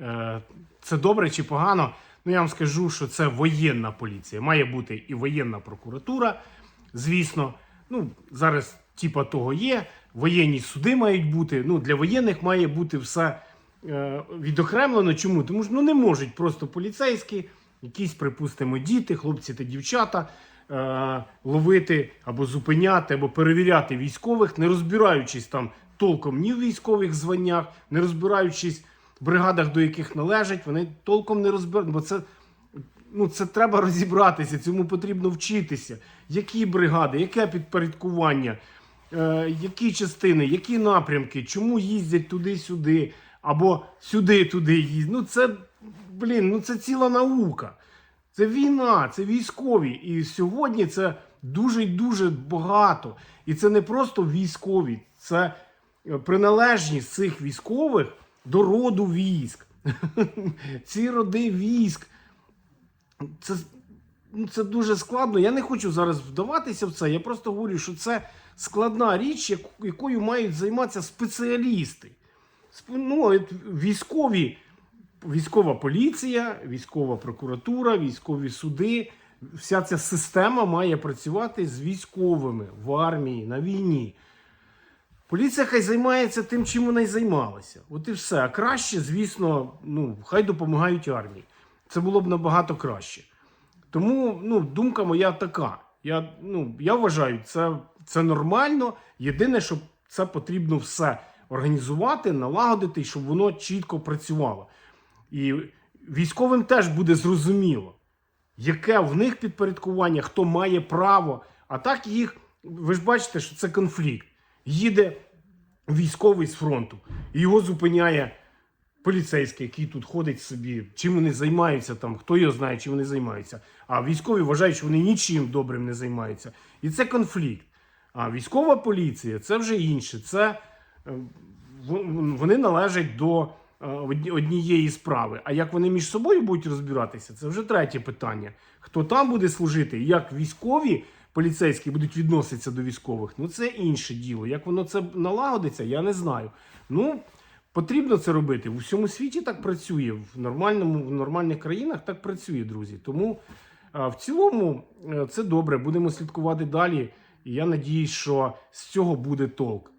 е, це добре чи погано. Ну я вам скажу, що це воєнна поліція. Має бути і воєнна прокуратура, звісно. Ну, зараз типа того є. Воєнні суди мають бути. Ну, для воєнних має бути все е, відокремлено. Чому? Тому що ну, не можуть просто поліцейські, якісь, припустимо, діти, хлопці та дівчата е, ловити або зупиняти, або перевіряти військових, не розбираючись там толком ні в військових званнях, не розбираючись бригадах, до яких належать, вони толком не розбирають, бо це. Ну, це треба розібратися, цьому потрібно вчитися. Які бригади, яке підпорядкування, е, які частини, які напрямки, чому їздять туди-сюди, або сюди-туди їздять. Ну, це, блін, ну це ціла наука. Це війна, це військові. І сьогодні це дуже дуже багато. І це не просто військові, це е, приналежність цих військових до роду військ. Ці роди військ. Це, ну, це дуже складно. Я не хочу зараз вдаватися в це. Я просто говорю, що це складна річ, якою мають займатися спеціалісти. Ну, військові, військова поліція, військова прокуратура, військові суди. Вся ця система має працювати з військовими в армії, на війні. Поліція хай займається тим, чим вона й займалася. От і все. А краще, звісно, ну, хай допомагають армії. Це було б набагато краще. Тому ну, думка моя така. Я, ну, я вважаю, це, це нормально. Єдине, що це потрібно все організувати, налагодити, щоб воно чітко працювало. І військовим теж буде зрозуміло, яке в них підпорядкування, хто має право. А так їх, ви ж бачите, що це конфлікт. Їде військовий з фронту, і його зупиняє поліцейський, який тут ходить собі, чим вони займаються там, хто його знає, чим вони займаються. А військові вважають, що вони нічим добрим не займаються. І це конфлікт. А військова поліція це вже інше. Це е, вони належать до е, однієї справи. А як вони між собою будуть розбиратися, це вже третє питання. Хто там буде служити, як військові поліцейські будуть відноситися до військових, ну це інше діло. Як воно це налагодиться, я не знаю. Ну, потрібно це робити. У всьому світі так працює. В нормальному, в нормальних країнах так працює, друзі. Тому в цілому е, це добре. Будемо слідкувати далі. І я надіюсь, що з цього буде толк.